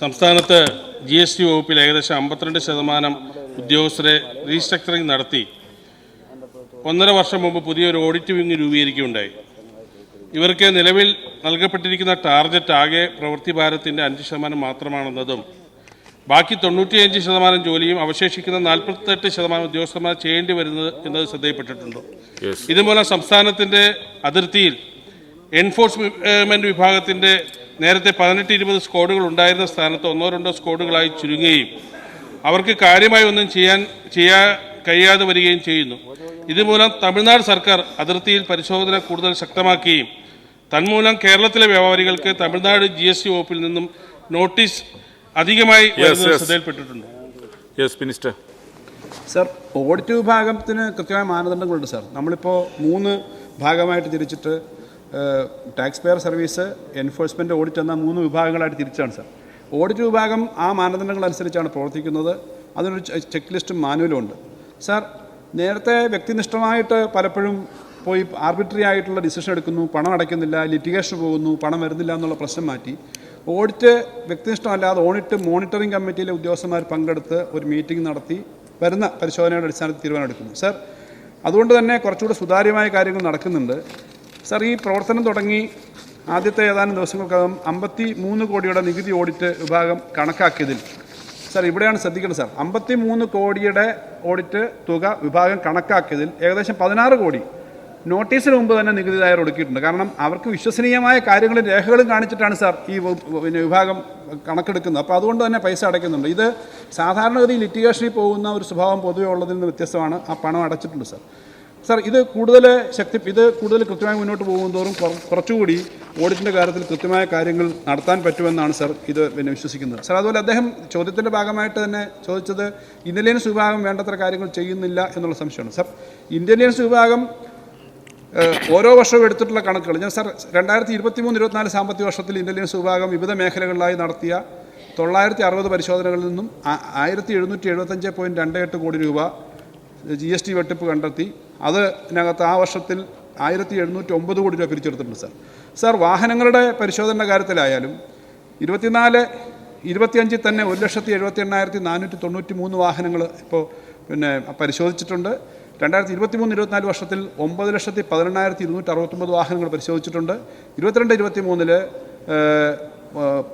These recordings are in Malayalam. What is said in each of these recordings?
സംസ്ഥാനത്ത് ജി എസ് ടി വകുപ്പിൽ ഏകദേശം അമ്പത്തിരണ്ട് ശതമാനം ഉദ്യോഗസ്ഥരെ റീസ്ട്രക്ചറിംഗ് നടത്തി. ഒന്നര വർഷം മുമ്പ് പുതിയൊരു ഓഡിറ്റ് വിങ് രൂപീകരിക്കുകയുണ്ടായി. ഇവർക്ക് നിലവിൽ നൽകപ്പെട്ടിരിക്കുന്ന ടാർഗറ്റ് ആകെ പ്രവൃത്തി ഭാരത്തിന്റെ അഞ്ച് ശതമാനം മാത്രമാണെന്നതും ബാക്കി തൊണ്ണൂറ്റിയഞ്ച് ശതമാനം ജോലിയും അവശേഷിക്കുന്ന നാൽപ്പത്തെട്ട് ശതമാനം ഉദ്യോഗസ്ഥന്മാർ ചെയ്യേണ്ടി വരുന്നത് എന്നത് ശ്രദ്ധയിൽപ്പെട്ടിട്ടുണ്ട്. ഇതുമൂലം സംസ്ഥാനത്തിന്റെ അതിർത്തിയിൽ എൻഫോഴ്സ്മെന്റ് വിഭാഗത്തിന്റെ നേരത്തെ പതിനെട്ട് ഇരുപത് സ്ക്വാഡുകൾ ഉണ്ടായിരുന്ന സ്ഥാനത്ത് ഒന്നോ രണ്ടോ സ്ക്വാഡുകളായി ചുരുങ്ങുകയും അവർക്ക് കാര്യമായി ഒന്നും ചെയ്യാൻ ചെയ്യാ കഴിയാതെ വരികയും ചെയ്യുന്നു. ഇതുമൂലം തമിഴ്നാട് സർക്കാർ അതിർത്തിയിൽ പരിശോധന കൂടുതൽ ശക്തമാക്കുകയും തന്മൂലം കേരളത്തിലെ വ്യാപാരികൾക്ക് തമിഴ്നാട് ജി എസ് ടി വകുപ്പിൽ നിന്നും നോട്ടീസ് അധികമായി. ശ്രദ്ധയിൽപ്പെട്ടിട്ടുണ്ട്. മിനിസ്റ്റർ സർ ഓഡിറ്റ് വിഭാഗത്തിന് കൃത്യമായ മാനദണ്ഡങ്ങളുണ്ട് സർ നമ്മളിപ്പോൾ മൂന്ന് ഭാഗമായിട്ട് തിരിച്ചിട്ട് taxpayer service enforcement audit എന്ന മൂന്ന് വിഭാഗങ്ങളായിട്ട് തിരിച്ചാണ് സാർ. ഓഡിറ്റ് വിഭാഗം ആ മാനദണ്ഡങ്ങൾ അനുസരിച്ചാണ് പ്രവർത്തിക്കുന്നത്. അതിനൊരു ചെക്ക് ലിസ്റ്റും മാനുവലും ഉണ്ട് സാർ നേരത്തെ വ്യക്തിനിഷ്ഠമായിട്ട് പലപ്പോഴും പോയി ആർബിട്രറി ആയിട്ടുള്ള ഡിസിഷൻ എടുക്കുന്നു പണം അടയ്ക്കുന്നില്ല ലിറ്റിഗേഷൻ പോകുന്നു പണം വരുന്നില്ല എന്നുള്ള പ്രശ്നം മാറ്റി. ഓഡിറ്റ് വ്യക്തിനിഷ്ഠമല്ലാതെ ഓഡിറ്റ് മോണിറ്ററിംഗ് കമ്മിറ്റിയിലെ ഉദ്യോഗസ്ഥന്മാർ പങ്കെടുത്ത് ഒരു മീറ്റിംഗ് നടത്തി വരുന്ന പരിശോധനയുടെ അടിസ്ഥാനത്തിൽ തീരുമാനമെടുക്കുന്നു. സാർ അതുകൊണ്ട് തന്നെ കുറച്ചുകൂടെ സുതാര്യമായ കാര്യങ്ങൾ നടക്കുന്നുണ്ട്. സർ ഈ പ്രവർത്തനം തുടങ്ങി ആദ്യത്തെ ഏതാനും ദിവസങ്ങൾക്കകം അമ്പത്തി മൂന്ന് കോടിയുടെ നികുതി ഓഡിറ്റ് വിഭാഗം കണക്കാക്കിയതിൽ. സാർ ഇവിടെയാണ് ശ്രദ്ധിക്കേണ്ടത് സാർ. അമ്പത്തി മൂന്ന് കോടിയുടെ ഓഡിറ്റ് തുക വിഭാഗം കണക്കാക്കിയതിൽ ഏകദേശം പതിനാറ് കോടി നോട്ടീസിന് മുമ്പ് തന്നെ നികുതിദായർ ഒടുക്കിയിട്ടുണ്ട്. കാരണം അവർക്ക് വിശ്വസനീയമായ കാര്യങ്ങളും രേഖകളും കാണിച്ചിട്ടാണ് സാർ ഈ പിന്നെ വിഭാഗം കണക്കെടുക്കുന്നത്. അപ്പോൾ അതുകൊണ്ട് തന്നെ പൈസ അടയ്ക്കുന്നുണ്ട്. ഇത് സാധാരണഗതി ലിറ്റിഗേഷനിൽ പോകുന്ന ഒരു സ്വഭാവം പൊതുവെ ഉള്ളതിൽ നിന്ന് വ്യത്യസ്തമാണ്. ആ പണം അടച്ചിട്ടുണ്ട് സാർ. സാർ ഇത് കൂടുതൽ ശക്തി ഇത് കൂടുതൽ കൃത്യമായി മുന്നോട്ട് പോകുന്നതോറും കുറച്ചുകൂടി ഓഡിറ്റിന്റെ കാര്യത്തിൽ കൃത്യമായ കാര്യങ്ങൾ നടത്താൻ പറ്റുമെന്നാണ് സാർ ഇത് പിന്നെ വിശ്വസിക്കുന്നത്. സാർ അതുപോലെ അദ്ദേഹം ചോദ്യത്തിന്റെ ഭാഗമായിട്ട് തന്നെ ചോദിച്ചത് ഇന്റലിജൻസ് വിഭാഗം വേണ്ടത്ര കാര്യങ്ങൾ ചെയ്യുന്നില്ല എന്നുള്ള സംശയമാണ്. സാർ ഇന്റലിജൻസ് വിഭാഗം ഓരോ വർഷവും എടുത്തിട്ടുള്ള കണക്കുകൾ. ഞാൻ സാർ രണ്ടായിരത്തി ഇരുപത്തി മൂന്ന് ഇരുപത്തിനാല് സാമ്പത്തിക വർഷത്തിൽ ഇന്റലിജൻസ് വിഭാഗം വിവിധ മേഖലകളിലായി നടത്തിയ തൊള്ളായിരത്തി അറുപത് പരിശോധനകളിൽ നിന്നും ആയിരത്തി എഴുന്നൂറ്റി എഴുപത്തഞ്ച് പോയിന്റ് രണ്ട് എട്ട് കോടി രൂപ ജി എസ് ടി വെട്ടിപ്പ് കണ്ടെത്തി. അതിനകത്ത് ആ വർഷത്തിൽ ആയിരത്തി എഴുന്നൂറ്റി ഒമ്പത് കോടി രൂപ പിരിച്ചെടുത്തിട്ടുണ്ട് സാർ. സാർ വാഹനങ്ങളുടെ പരിശോധന കാര്യത്തിലായാലും ഇരുപത്തിനാല് ഇരുപത്തിയഞ്ചിൽ തന്നെ ഒരു ലക്ഷത്തി എഴുപത്തി എണ്ണായിരത്തി നാനൂറ്റി തൊണ്ണൂറ്റി മൂന്ന് വാഹനങ്ങൾ ഇപ്പോൾ പിന്നെ പരിശോധിച്ചിട്ടുണ്ട്. രണ്ടായിരത്തി ഇരുപത്തി മൂന്ന് ഇരുപത്തിനാല് വർഷത്തിൽ ഒമ്പത് ലക്ഷത്തി പതിനെണ്ണായിരത്തി ഇരുന്നൂറ്റി അറുപത്തൊമ്പത് വാഹനങ്ങൾ പരിശോധിച്ചിട്ടുണ്ട്. ഇരുപത്തിരണ്ട് ഇരുപത്തി മൂന്നിൽ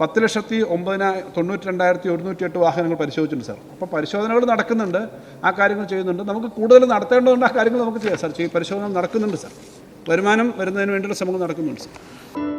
പത്ത് ലക്ഷത്തി ഒമ്പതിനായി തൊണ്ണൂറ്റി രണ്ടായിരത്തി ഒരുന്നൂറ്റി എട്ട് വാഹനങ്ങൾ പരിശോധിച്ചിട്ടുണ്ട് സാർ. അപ്പോൾ പരിശോധനകൾ നടക്കുന്നുണ്ട്. ആ കാര്യങ്ങൾ ചെയ്യുന്നുണ്ട്. നമുക്ക് കൂടുതൽ നടത്തേണ്ടതുകൊണ്ട് ആ കാര്യങ്ങൾ നമുക്ക് ചെയ്യാം സാർ. ചെയ്യും പരിശോധന നടക്കുന്നുണ്ട് സാർ. വരുമാനം വരുന്നതിന് വേണ്ടിയുള്ള ശ്രമങ്ങൾ നടക്കുന്നുണ്ട് സാർ.